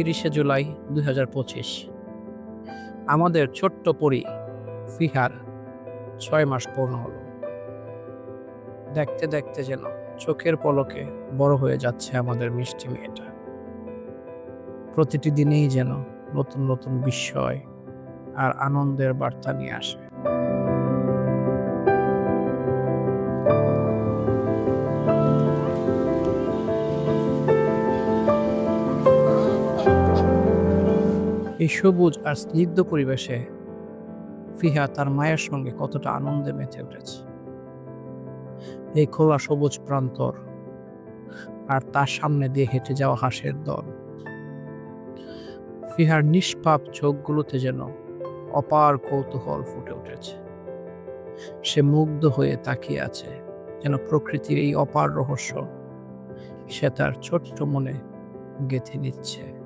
তিরিশে জুলাই দুই আমাদের ছোট্ট পরি ফিহার ছয় মাস পূর্ণ হলো। দেখতে দেখতে যেন চোখের পলকে বড় হয়ে যাচ্ছে আমাদের মিষ্টি মেয়েটা। প্রতিটি দিনেই যেন নতুন নতুন বিস্ময় আর আনন্দের বার্তা নিয়ে আসে। এই সবুজ আর স্নিগ্ধ পরিবেশে ফিহা তার মায়ের সঙ্গে কতটা আনন্দে মেতে উঠেছে। এই খোলা সবুজ প্রান্তর আর তার সামনে দিয়ে হেঁটে যাওয়া হাঁসের দল। ফিহার নিষ্পাপ চোখগুলোতে যেন অপার কৌতূহল ফুটে উঠেছে। সে মুগ্ধ হয়ে তাকিয়ে আছে, যেন প্রকৃতির এই অপার রহস্য সে তার ছোট্ট মনে গেঁথে নিচ্ছে।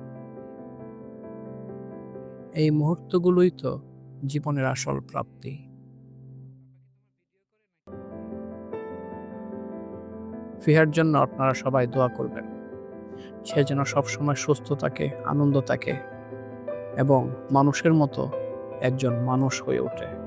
এই মুহূর্তগুলোই তো জীবনের আসল প্রাপ্তি। ফিহার জন্য আপনারা সবাই দোয়া করবেন। সে যেন সবসময় সুস্থ থাকে, আনন্দ থাকে এবং মানুষের মতো একজন মানুষ হয়ে ওঠে।